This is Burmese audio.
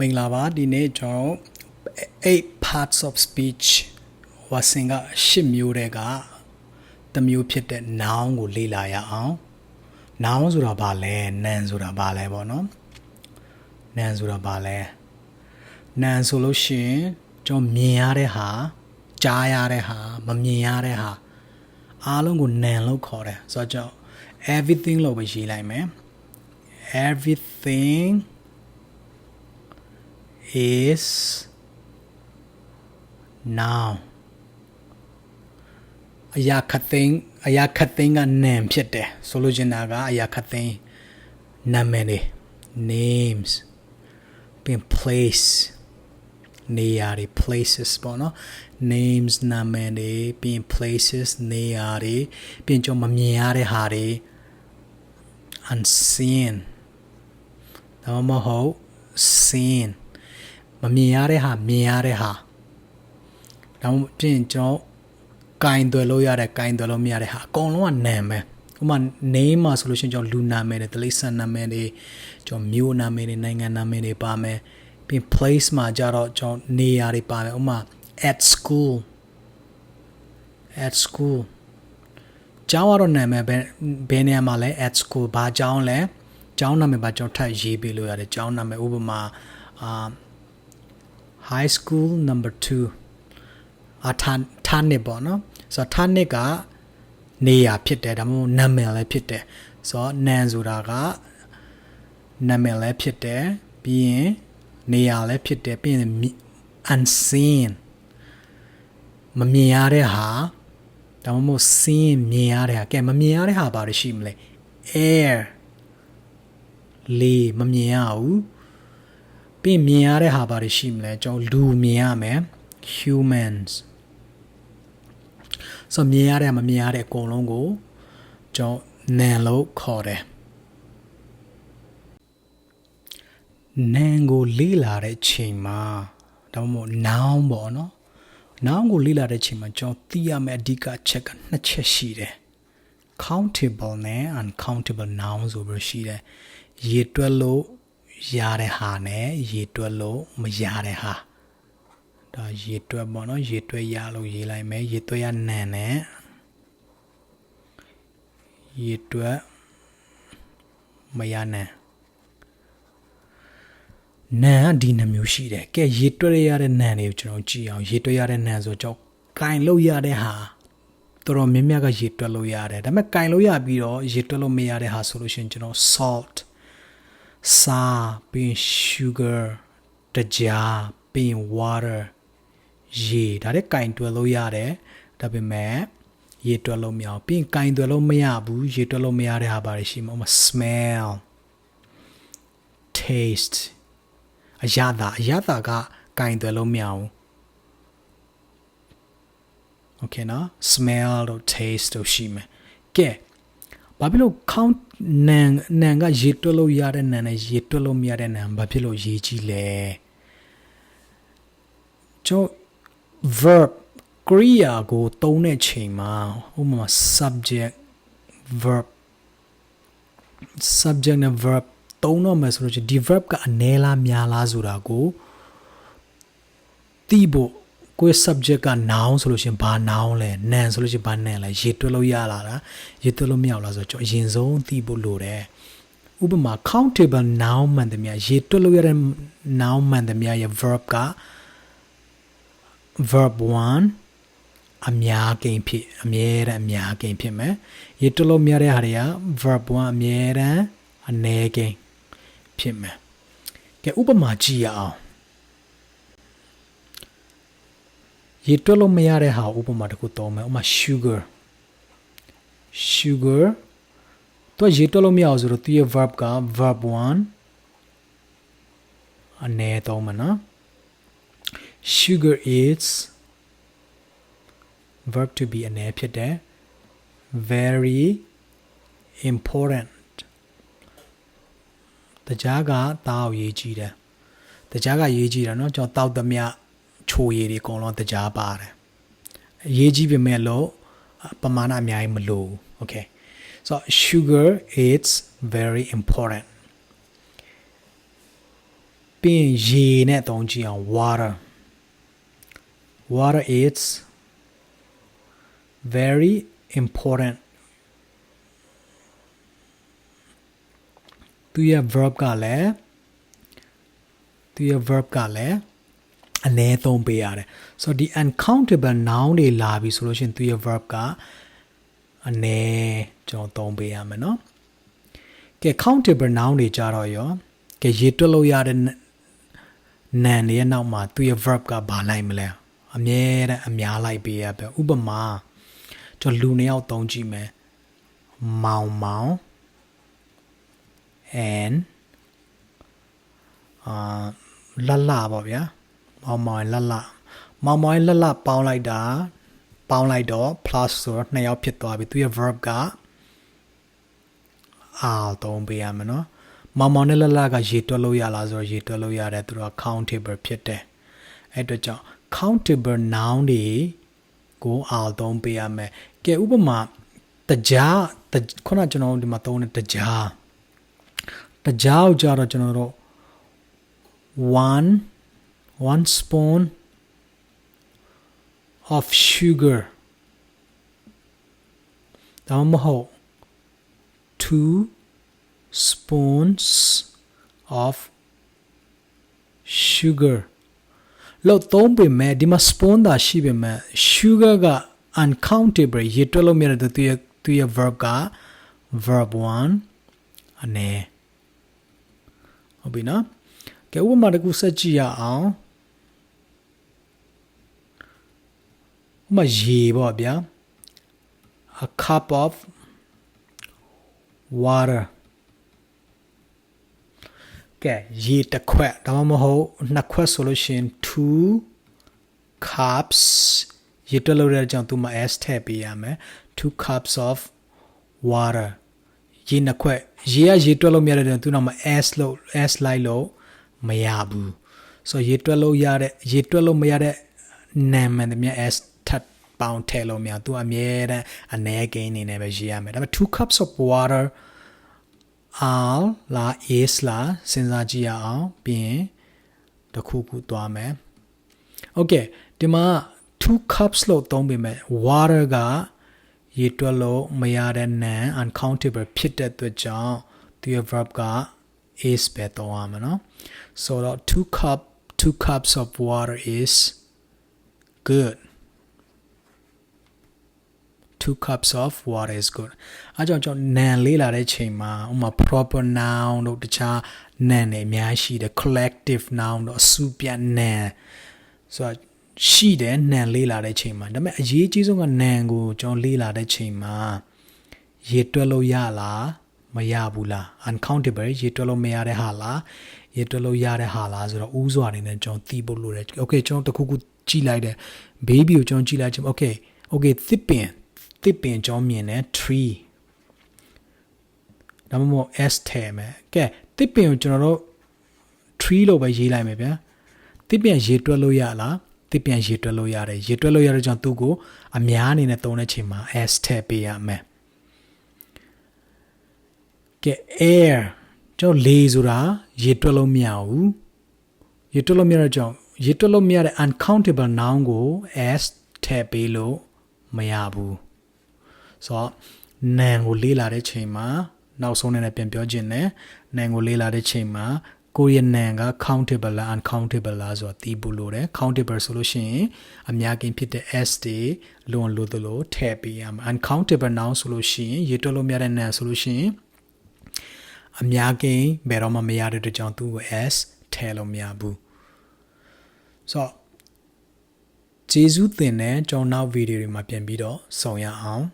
မင်္ဂလာပါဒီနေ့ကျွန်တော်8 parts of speech ဝါစင်က10မျိုးတဲ့ကတစ်မျိုးဖြစ်တဲ့ noun ကိုလေ့လာရအောင် noun ဆိုတာဘာလဲ noun ဆိုတာဘာလဲပေါ့နော် noun ဆိုတာဘာလဲ noun ဆိုလို့ရှိရင်ကျွန်တော်မြင်ရတဲ့ဟာကြားရတဲ့ဟာမမြင်ရတဲ့ဟာအားလုံးကို noun လို့ခေါ်တယ်ဆိုတော့ကျွန်တော် everything လို့ပဲရေးလိုက်မယ် everything is now အရာခတ်သိန်းအရာခတ်သိန်းကနာမ်ဖြစ်တယ်ဆိုလိုချင်တာကအရာခတ်သိန်းနာမည်တွေ names ပြင် place နေရာတွေ places ပေါ့နော် names နာမည်တွေပြင် places နေရာတွေပြင်ကျွန်မမြင်ရတဲ့ဟာတွေ unseen ဒါမှမဟုတ် seen မမြင်ရတဲ့ဟာမြင်ရတဲ့ဟာဒါမှပြင်ကျွန်တော်ကင်သွယ်လို့ရတဲ့ကင်သွယ်လို့မရတဲ့ဟာအကုန်လုံးကနာမည်ဥပမာ name မှာဆိုလို့ရှိရင်ကျွန်တော်လူနာမည်တွေတိရစ္ဆာန်နာမည်တွေကျွန်တော်မြို့နာမည်တွေနိုင်ငံနာမည်တွေပါမယ်ပြီး place မှာကြတော့ကျွန်တော်နေရာတွေပါမယ်ဥပမာ at school at school ကျောင်းကတော့နာမည်ဘယ်ဘယ်နေရာမှာလဲ at school ဘာကျောင်းလဲကျောင်းနာမည်ပါကျွန်တော်ထပ်ရေးပေးလို့ရတယ်ကျောင်းနာမည်ဥပမာအာ high school number 2အထာထာနစ်ပေါ့နော်ဆိုတော့ထာနစ်ကနေရာဖြစ်တယ်ဒါမှမဟုတ်နာမည်လည်းဖြစ်တယ်ဆိုတော့နန်ဆိုတာကနာမည်လည်းဖြစ်တယ်ပြီးရင်နေရာလည်းဖြစ်တယ်ပြီးရင် unseen မမြင်ရတဲ့ဟာဒါမှမဟုတ် seen မြင်ရတဲ့ဟာကဲမမြင်ရတဲ့ဟာဘာတွေရှိမလဲ air လေမမြင်ရဘူး ပြီးမြင်ရတဲ့ဟာဘာတွေရှိမလဲကျွန်တော်လူမြင်ရမယ် humans ဆိုမြင်ရတဲ့မမြင်ရတဲ့အကုန်လုံးကိုကျွန်တော်နာမ်လို့ခေါ်တယ်နာမ်ကိုလေ့လာတဲ့ချိန်မှာဒါမှမဟုတ် noun ပေါ့နော် noun ကိုလေ့လာတဲ့ချိန်မှာကျွန်တော်သိရမယ့်အဓိကအချက်ကနှစ်ချက်ရှိတယ် countable နဲ့ uncountable noun ဆိုပြီးရှိတယ်ရေတွက်လို့ ရတဲ့ဟာနဲ့ရေတွက်လို့မရတဲ့ဟာဒါရေတွက်ပေါ့နော်ရေတွက်ရလို့ရေးလိုက်မယ်ရေတွက်ရနန်နဲ့ရေတွက်မရနန်နန်ကဒီနှမျိုးရှိတယ်ကဲရေတွက်ရတဲ့နန်တွေကိုကျွန်တော်ကြည့်အောင်ရေတွက်ရတဲ့နန်ဆိုကြောက်ကင်လို့ရတဲ့ဟာတော်တော်များများကရေတွက်လို့ရတယ်ဒါပေမဲ့ကင်လို့ရပြီးတော့ရေတွက်လို့မရတဲ့ဟာဆိုလို့ရှိရင်ကျွန်တော် salt စာပြီး sugar တကြားပြီး water ရေဒါတဲ့ကင်တွယ်လို့ရတယ်ဒါပေမဲ့ရေတွက်လို့မရဘူးပြီးရင်ကင်တွယ်လို့မရဘူးရေတွက်လို့မရတဲ့ဟာဘာတွေရှိမလဲ smell taste အရသာအရသာကကင်တွယ်လို့မရဘူး okay နော် smell တို့ taste တို့ရှိမယ်ကဲ ဘာဖြစ်လို့ count နန်နန်ကရေတွက်လို့ရတဲ့နန်နဲ့ရေတွက်လို့မရတဲ့နန်ဘာဖြစ်လို့ရေးကြည့်လဲကျွန် verb ကရိယာကိုသုံးတဲ့ချိန်မှာဥပမာ subject verb subject နဲ့ verb သုံးတော့မယ်ဆိုလို့ချင်းဒီ verb ကအနည်းလားများလားဆိုတာကိုသိဖို့ ကိုယ့် subject က noun ဆိုလို့ရှိရင်ဘာ noun လဲ noun ဆိုလို့ရှိရင်ဘာ noun လဲရေးတွက်လို့ရလာလားရေးတွက်လို့မရဘူးလားဆိုတော့ကျွန်တော်အရင်ဆုံးသိဖို့လိုတယ်ဥပမာ countable noun မှန်တယ်များရေးတွက်လို့ရတဲ့ noun မှန်တယ်များရဲ့ verb က verb 1အများကိန်းဖြစ်အမြဲတမ်းအများကိန်းဖြစ်မယ်ရေးတွက်လို့မရတဲ့ဟာတွေက verb 1အမြဲတမ်းအနည်းကိန်းဖြစ်မယ်ကဲဥပမာကြည့်ရအောင် ရေတွက်လို့မရတဲ့ဟာဥပမာတစ်ခုသုံးမယ်ဥပမာ sugar sugar တော့ရေတွက်လို့မရအောင်ဆိုတော့သူရဲ့ verb က verb 1အနေသုံးမယ်နော် sugar is verb to be အနေဖြစ်တယ် very important တကြားကတားကိုရေးကြည့်တယ်တကြားကရေးကြည့်တယ်เนาะကျွန်တော်တောက်သမျှ ချိုရည်တွေအကုန်လုံးတကြားပါတယ်အရေးကြီးပေမဲ့လို့ပမာဏအများကြီးမလိုဘူး okay so sugar it's very important ပြီးရင်ရေနဲ့သုံးကြည့်အောင် water water is very important သူရဲ့ verb ကလည်းသူရဲ့ verb ကလည်း အနည်းသုံးပေးရတယ်ဆိုတော့ဒီ uncountable noun တွေလာပြီဆိုလို့ရှိရင်သူရဲ့ verb ကအနည်းကျွန်တော်သုံးပေးရမယ်เนาะကဲ countable noun တွေကြတော့ရောကဲရေတွက်လို့ရတဲ့နန်တွေရဲ့နောက်မှာသူရဲ့ verb ကဘာလိုက်မလဲအမြဲတမ်းအများလိုက်ပေးရပဲဥပမာကျွန်တော်လူနှစ်ယောက်သုံးကြည့်မယ်မောင်မောင် and အာလလပေါ့ဗျာ မောင်မောင်လလမောင်မောင်လလပေါင်းလိုက်တာပေါင်းလိုက်တော့ plus ဆိုတော့နှစ်ယောက်ဖြစ်သွားပြီသူရဲ့ verb ကအာသုံးပေးရမယ်နော်မောင်မောင်နဲ့လလကရေတွက်လို့ရလားဆိုတော့ရေတွက်လို့ရတယ်သူတို့က countable ဖြစ်တယ်အဲ့အတွက်ကြောင့် countable noun တွေကိုအာသုံးပေးရမယ်ကဲဥပမာတကြားတခုနကျွန်တော်တို့ဒီမှာသုံးတဲ့တကြားတကြားကိုကြတော့ကျွန်တော်တို့ one one spoon of sugar ဒါမှမဟုတ် two spoons of sugar လို့သုံးပေမဲ့ဒီမှာ spoon သာရှိပေမဲ့ sugar က uncountable ရေတွက်လို့မရတဲ့သူရဲ့သူရဲ့ verb က verb 1အနေဟုတ်ပြီနော်ကဲဥပမာတစ်ခုဆက်ကြည့်ရအောင် ဥပမာရေပေါ့ဗျာ a cup of water ကဲရေတစ်ခွက်ဒါမှမဟုတ်နှစ်ခွက်ဆိုလို့ရှိရင်2 cups ရေတွက်လို့ရတဲ့ကြောင့်သူမှာ s ထည့်ပေးရမယ်2 cups of water ရေနှစ်ခွက်ရေကရေတွက်လို့မရတဲ့ကြောင့်သူနောက်မှာ s လို့ s လိုက်လို့မရဘူးဆိုရေတွက်လို့ရတဲ့ရေတွက်လို့မရတဲ့နာမည်တည်းမြ s ထပ်ပေါင်းထည့်လို့မရသူအမြဲတမ်းအ ਨੇ ကိန်းနေနဲ့ပဲရေးရမယ်ဒါပေမဲ့2 cups of water are လာ is လာစဉ်းစားကြည့်ရအောင်ပြီးရင်တစ်ခုခုသွားမယ် okay ဒီမှာ2 cups လို့သုံးပေမဲ့ water ကရေတွက်လို့မရတဲ့ non uncountable ဖြစ်တဲ့အတွက်ကြောင့်သူရဲ့ verb က is ပဲသုံးရမှာเนาะဆိုတော့2 cup 2 cups of water is good 2 cups of water is good အဲကြောင့်ကျွန်တော် noun လေးလာတဲ့ချိန်မှာဥပမာ proper noun တို့တခြား noun တွေအများရှိတယ် collective noun တို့အစုပြ noun ဆိုတော့ရှိတယ် noun လေးလာတဲ့ချိန်မှာဒါပေမဲ့အရေးကြီးဆုံးက noun ကိုကျွန်တော်လေးလာတဲ့ချိန်မှာရေတွက်လို့ရလားမရဘူးလား uncountable ရေတွက်လို့မရတဲ့ဟာလားရေတွက်လို့ရတဲ့ဟာလားဆိုတော့ဥစွာအနေနဲ့ကျွန်တော်သိဖို့လိုတယ် okay ကျွန်တော်တခုခုကြည့်လိုက်တယ် baby ကိုကျွန်တော်ကြည့်လိုက်ချင် okay okay သစ်ပင် သစ်ပင်ကျွန်တော်မြင်တယ် tree ဒါမှမဟုတ် s ထဲမယ်ကဲသစ်ပင်ကိုကျွန်တော်တို့ tree လို့ပဲရေးလိုက်မယ်ဗျာသစ်ပင်ရေတွက်လို့ရလားသစ်ပင်ရေတွက်လို့ရတယ်ရေတွက်လို့ရတဲ့ကြောင့်သူ့ကိုအများအနေနဲ့သုံးတဲ့ချိန်မှာ s ထည့်ပေးရမယ်ကဲ air ကျွန်တော်လေဆိုတာရေတွက်လို့မရဘူးရေတွက်လို့မရတဲ့ကြောင့်ရေတွက်လို့မရတဲ့ uncountable noun ကို s ထည့်ပေးလို့မရဘူး ဆိုတော့နန်ကိုလေးလာတဲ့ချိန်မှာနောက်ဆုံးနဲ့ပြန်ပြောခြင်းနဲ့နန်ကိုလေးလာတဲ့ချိန်မှာကိုရီးယန်နန်က countable လား uncountable လားဆိုတော့သိဖို့လိုတယ် countable ဆိုလို့ရှိရင်အများကြီးဖြစ်တဲ့ s တွေလွန်လို့သလိုထည့်ပေးရမှာ uncountable noun ဆိုလို့ရှိရင်ရေတွက်လို့မရတဲ့ noun ဆိုလို့ရှိရင်အများကြီးဘယ်တော့မှမရတဲ့အတွက်ကြောင့်သူ့ကို s ထည့်လို့မရဘူးဆိုတော့ကျေးဇူးတင်တဲ့ကျွန်တော်နောက်ဗီဒီယိုတွေမှာပြန်ပြီးတော့ဆောင်ရအောင်